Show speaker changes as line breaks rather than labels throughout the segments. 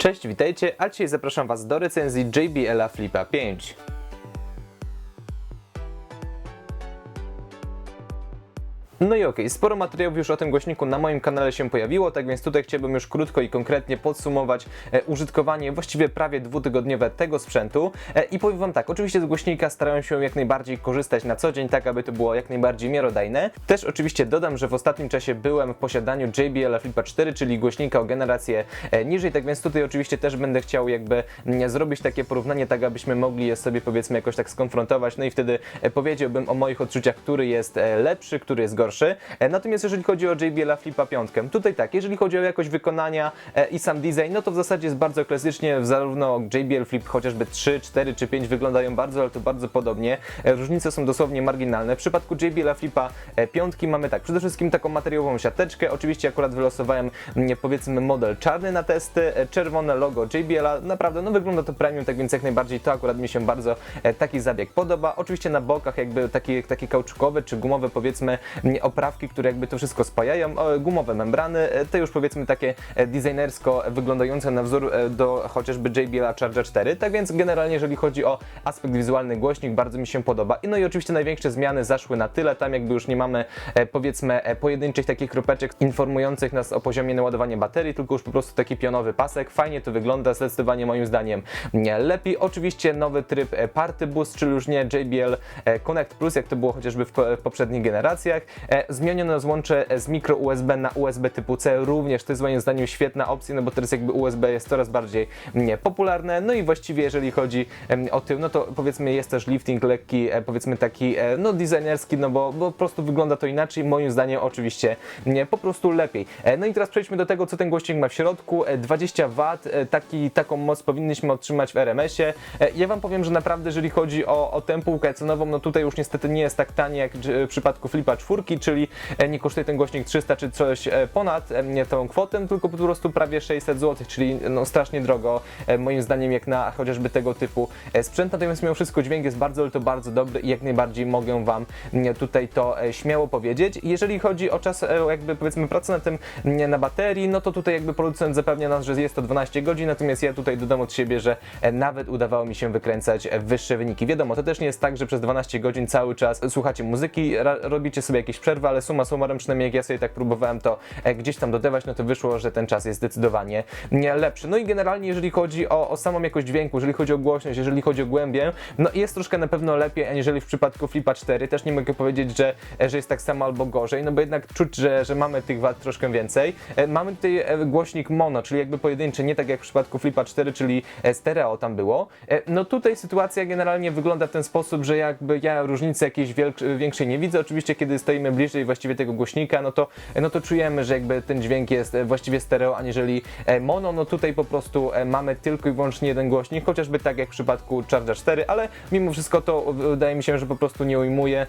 Cześć, witajcie, a dzisiaj zapraszam Was do recenzji JBL Flipa 5. No i okej, sporo materiałów już o tym głośniku na moim kanale się pojawiło, tak więc tutaj chciałbym już krótko i konkretnie podsumować e, użytkowanie właściwie prawie dwutygodniowe tego sprzętu. E, I powiem Wam tak, oczywiście z głośnika starają się jak najbardziej korzystać na co dzień, tak aby to było jak najbardziej miarodajne. Też oczywiście dodam, że w ostatnim czasie byłem w posiadaniu JBL Flipa 4, czyli głośnika o generację e, niżej, tak więc tutaj oczywiście też będę chciał jakby zrobić takie porównanie, tak abyśmy mogli je sobie powiedzmy jakoś tak skonfrontować, no i wtedy e, powiedziałbym o moich odczuciach, który jest e, lepszy, który jest gorszy. E, Natomiast jeżeli chodzi o JBL Flipa 5, tutaj tak, jeżeli chodzi o jakość wykonania e, i sam design, no to w zasadzie jest bardzo klasycznie, zarówno JBL Flip chociażby 3, 4 czy 5 wyglądają bardzo, ale to bardzo podobnie. E, Różnice są dosłownie marginalne. W przypadku JBL Flipa 5 mamy tak, przede wszystkim taką materiałową siateczkę, oczywiście akurat wylosowałem mm, powiedzmy model czarny na testy, czerwone logo JBL-a, naprawdę no wygląda to premium, tak więc jak najbardziej to akurat mi się bardzo taki zabieg podoba. Oczywiście na bokach jakby takie, takie kauczukowe czy gumowe powiedzmy mm, oprawki, które jakby to wszystko spajają, gumowe membrany, e, te już powiedzmy takie e, designersko wyglądające na wzór e, do chociażby JBL Charger 4, tak więc generalnie jeżeli chodzi o aspekt wizualny głośnik bardzo mi się podoba. I no i oczywiście największe zmiany zaszły na tyle, tam jakby już nie mamy powiedzmy pojedynczych takich kropeczek informujących nas o poziomie naładowania baterii, tylko już po prostu taki pionowy pasek. Fajnie to wygląda, zdecydowanie moim zdaniem nie lepiej. Oczywiście nowy tryb Party Boost, czyli już nie JBL Connect Plus, jak to było chociażby w poprzednich generacjach. E, Zmieniono złącze z mikro USB na USB typu C, również to jest moim zdaniem świetna opcja, no bo teraz jakby USB jest coraz bardziej nie, popularne. No i właściwie jeżeli chodzi o tył, no to powiedzmy jest też lifting lekki, e, powiedzmy taki e, no designerski, no bo, bo po prostu wygląda to inaczej, moim zdaniem oczywiście nie, po prostu lepiej. No i teraz przejdźmy do tego, co ten głośnik ma w środku. E, 20 W, taki, taką moc powinniśmy otrzymać w RMS-ie. Ja Wam powiem, że naprawdę jeżeli chodzi o, o tę półkę cenową, no tutaj już niestety nie jest tak tanie jak w przypadku Flipa 4, czyli e, nie kosztuje ten głośnik 300 czy coś e, ponad e, tą kwotę, tylko po prostu prawie 600 zł, czyli no strasznie drogo moim zdaniem jak na chociażby tego typu sprzęt. Natomiast mimo wszystko dźwięk jest bardzo, ale to bardzo dobry i jak najbardziej mogę Wam tutaj to śmiało powiedzieć. Jeżeli chodzi o czas jakby powiedzmy pracy na tym na baterii, no to tutaj jakby producent zapewnia nas, że jest to 12 godzin, natomiast ja tutaj dodam od siebie, że nawet udawało mi się wykręcać wyższe wyniki. Wiadomo, to też nie jest tak, że przez 12 godzin cały czas słuchacie muzyki, robicie sobie jakieś przerwy, ale suma summarum, przynajmniej jak ja sobie tak próbowałem to e, gdzieś tam dodawać, no to wyszło, że ten czas jest zdecydowanie nie, lepszy. No i generalnie jeżeli chodzi o, o samą jakość dźwięku, jeżeli chodzi o głośność, jeżeli chodzi o głębię, no jest troszkę na pewno lepiej, aniżeli w przypadku Flipa 4. Też nie mogę powiedzieć, że, e, że jest tak samo albo gorzej, no bo jednak czuć, że, że mamy tych wad troszkę więcej. E, Mamy tutaj głośnik mono, czyli jakby pojedynczy, nie tak jak w przypadku Flipa 4, czyli stereo tam było. No tutaj sytuacja generalnie wygląda w ten sposób, że jakby ja różnicy jakiejś większej nie widzę. Oczywiście kiedy stoimy bliżej właściwie tego głośnika, no to, no to czujemy, że jakby ten dźwięk jest e, właściwie stereo, aniżeli e, mono. No tutaj po prostu e, mamy tylko i wyłącznie jeden głośnik, chociażby tak jak w przypadku Charger 4, ale mimo wszystko to wydaje mi się, że po prostu nie ujmuje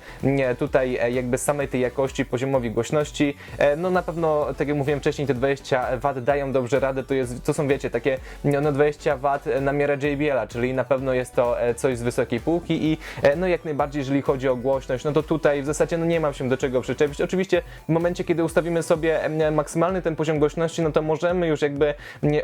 tutaj jakby samej tej jakości, poziomowi głośności. No na pewno, tak jak mówiłem wcześniej, te 20 W dają dobrze radę, to, jest, to są wiecie, takie no 20 W na miarę JBL-a, czyli na pewno jest to coś z wysokiej półki i no jak najbardziej, jeżeli chodzi o głośność, no to tutaj w zasadzie no nie mam się do czego przyczepić. Oczywiście w momencie, kiedy ustawimy sobie maksymalny ten poziom głośności, no to możemy już jakby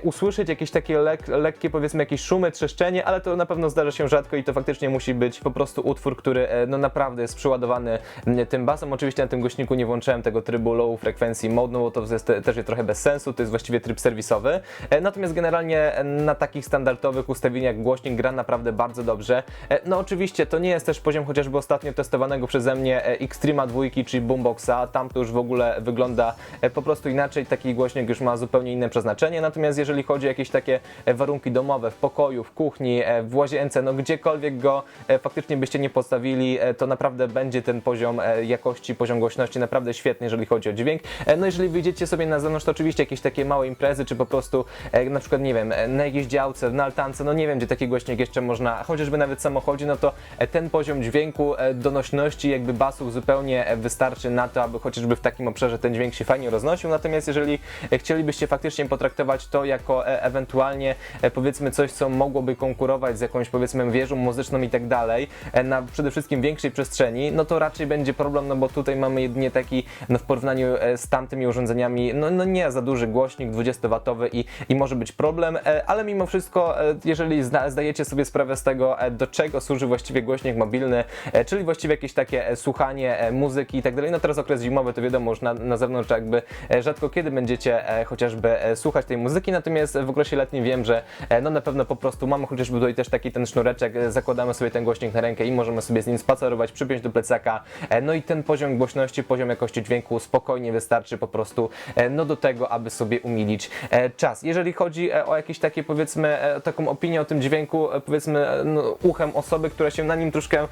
usłyszeć jakieś takie lek, lekkie powiedzmy jakieś szumy, trzeszczenie, ale to na pewno zdarza się rzadko i to faktycznie musi być po prostu utwór, który e, no naprawdę jest przeładowany m, tym basem. Oczywiście na tym głośniku nie włączyłem tego trybu low frequency mode, no bo to jest te- też jest trochę bez sensu, to jest właściwie tryb serwisowy. E, Natomiast generalnie e, na takich standardowych ustawieniach głośnik gra naprawdę bardzo dobrze. No oczywiście to nie jest też poziom chociażby ostatnio testowanego przeze mnie Extrema 2, czyli Boomboxa, tam to już w ogóle wygląda e, po prostu inaczej, taki głośnik już ma zupełnie inne przeznaczenie, natomiast jeżeli chodzi o jakieś takie e, warunki domowe, w pokoju, w kuchni, e, w łazience, no gdziekolwiek go faktycznie byście nie postawili, to naprawdę będzie ten poziom jakości, poziom głośności naprawdę świetny, jeżeli chodzi o dźwięk. No jeżeli wyjdziecie sobie na zewnątrz, to oczywiście jakieś takie małe imprezy, czy po prostu na przykład, nie wiem, na jakiejś działce, na altance, no nie wiem, gdzie taki głośnik jeszcze można, chociażby nawet w samochodzie, no to ten poziom dźwięku, donośności, jakby basów zupełnie wystarczy wystarczy na to, aby chociażby w takim obszarze ten dźwięk się fajnie roznosił. Natomiast jeżeli e, chcielibyście faktycznie potraktować to jako e, ewentualnie e, powiedzmy coś, co mogłoby konkurować z jakąś powiedzmy wieżą muzyczną i tak dalej, na przede wszystkim większej przestrzeni, no to raczej będzie problem, no bo tutaj mamy jedynie taki, no w porównaniu z tamtymi urządzeniami, no, no nie za duży głośnik 20W i, i może być problem, ale mimo wszystko, jeżeli zda, zdajecie sobie sprawę z tego, do czego służy właściwie głośnik mobilny, czyli właściwie jakieś takie słuchanie muzyki i tak dalej, no teraz okres zimowy, to wiadomo, już na, na zewnątrz jakby e, rzadko kiedy będziecie e, chociażby e, słuchać tej muzyki, natomiast w okresie letnim wiem, że no na pewno po prostu mamy chociażby tutaj też taki ten sznureczek, zakładamy sobie ten głośnik na rękę i możemy sobie z nim spacerować, przypiąć do plecaka, no i ten poziom głośności, poziom jakości dźwięku spokojnie wystarczy po prostu no do tego, aby sobie umilić czas. Jeżeli chodzi o jakieś takie powiedzmy taką opinię o tym dźwięku, powiedzmy no, uchem osoby, która się na nim troszkę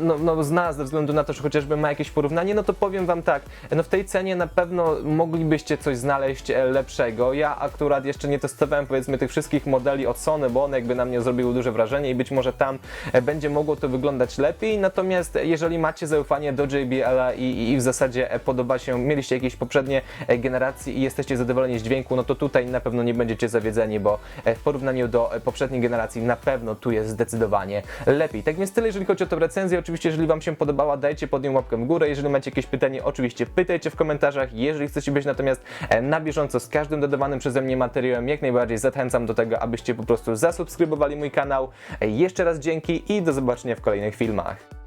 no, no, zna ze względu na to, że chociażby ma jakieś porównanie, no to powiem wam tak, no w tej cenie na pewno moglibyście coś znaleźć e, lepszego. Ja akurat jeszcze nie testowałem powiedzmy tych wszystkich modeli od Sony, bo one jakby na mnie zrobiły duże wrażenie i być może tam e, będzie mogło to wyglądać lepiej, natomiast jeżeli macie zaufanie do JBL-a i, i, i w zasadzie e, podoba się, mieliście jakieś poprzednie e, generacje i jesteście zadowoleni z dźwięku, no to tutaj na pewno nie będziecie zawiedzeni, bo e, w porównaniu do e, poprzedniej generacji na pewno tu jest zdecydowanie lepiej. Tak więc tyle, jeżeli chodzi o tę recenzję. Oczywiście, jeżeli Wam się podobała, dajcie pod nią łapkę w górę. Jeżeli macie jakieś pytanie, oczywiście pytajcie w komentarzach. Jeżeli chcecie być natomiast e, na bieżąco z każdym dodawanym przeze mnie materiałem, jak najbardziej zachęcam do tego, abyście po prostu zasubskrybowali mój kanał. E, Jeszcze raz dzięki i do zobaczenia w kolejnych filmach.